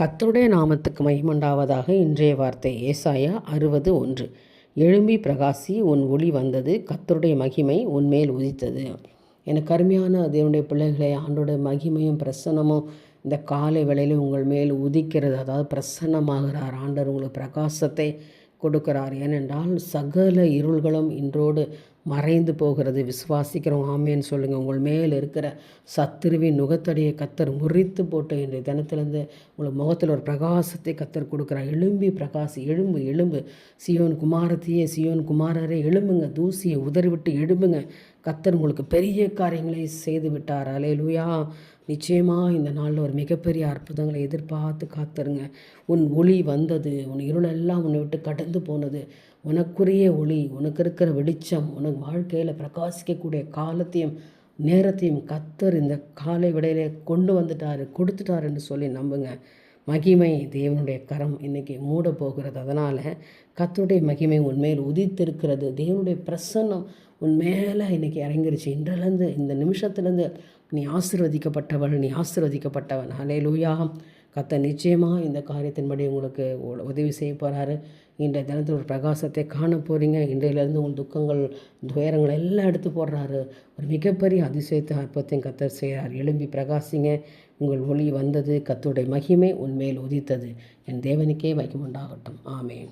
கத்தருடைய நாமத்துக்கு மகிமண்டாவதாக இன்றைய வார்த்தை. ஏசாயா அறுபது ஒன்று. எழும்பி பிரகாசி உன் ஒளி வந்தது கத்தருடைய மகிமை உன்மேல் உதித்தது. எனக்கு அருமையான தேவனுடைய பிள்ளைகளை ஆண்டோட மகிமையும் பிரசன்னமும் இந்த காலை வேளையில் உங்கள் மேல் உதிக்கிறது. அதாவது பிரசன்னமாகிறார். ஆண்டவர் உங்களுக்கு பிரகாசத்தை கொடுக்கிறார். ஏனென்றால் சகல இருள்களும் இன்றோடு மறைந்து போகிறது. விசுவாசிக்கிறோம். ஆமேன்னு சொல்லுங்கள் உங்கள் மேல் இருக்கிற சத்துருவின் நுகத்தடியை கத்தர் முறித்து போட்டு இன்றைய தினத்திலேருந்து உங்கள் முகத்தில் ஒரு பிரகாசத்தை கத்தர் கொடுக்குறார். எழும்பி பிரகாசி எழும்பு எழும்பு. சியோன் குமாரத்தையே சியோன் குமாரரே எழும்புங்க. தூசியை உதறிவிட்டு எழும்புங்க. கத்தர் உங்களுக்கு பெரிய காரியங்களை செய்து விட்டார் அலையலூயா நிச்சயமாக இந்த நாளில் ஒரு மிகப்பெரிய அற்புதங்களை எதிர்பார்த்து காத்துருங்க. உன் ஒளி வந்தது. உன் இருளெல்லாம் உன்னை விட்டு கடந்து போனது. உனக்குரிய ஒளி உனக்கு இருக்கிற வெளிச்சம் உனக்கு வாழ்க்கையில் பிரகாசிக்கக்கூடிய காலத்தையும் நேரத்தையும் கத்தர் இந்த காலை விடையிலே கொண்டு வந்துட்டார் கொடுத்துட்டார் என்று சொல்லி நம்புங்க. மகிமை தேவனுடைய கரம் இன்றைக்கி மூட போகிறது அதனால் கத்தருடைய மகிமை உண்மையில் உதித்திருக்கிறது. தேவனுடைய பிரசன்னம் உன் மேலே இன்றைக்கி இறங்கிருச்சு. இன்றிலேருந்து இந்த நிமிஷத்துலேருந்து நீ ஆசிர்வதிக்கப்பட்டவள் நீ ஆசிர்வதிக்கப்பட்டவன். அலே லூயா கத்த நிச்சயமாக இந்த காரியத்தின்படி உங்களுக்கு உதவி செய்ய போகிறாரு இன்றைய தினத்தில் ஒரு பிரகாசத்தை காண போகிறீங்க இன்றையிலேருந்து உங்கள் துக்கங்கள் துயரங்கள் எல்லாம் எடுத்து போடுறாரு. ஒரு மிகப்பெரிய அதிசயத்தை அற்பத்தையும் கத்தர் செய்கிறார் எழும்பி பிரகாசிங்க. உங்கள் ஒளி வந்தது கத்துடைய மகிமை உன்மேல் உதித்தது. என் தேவனுக்கே வைக்கமுண்டாகட்டும் ஆமேன்.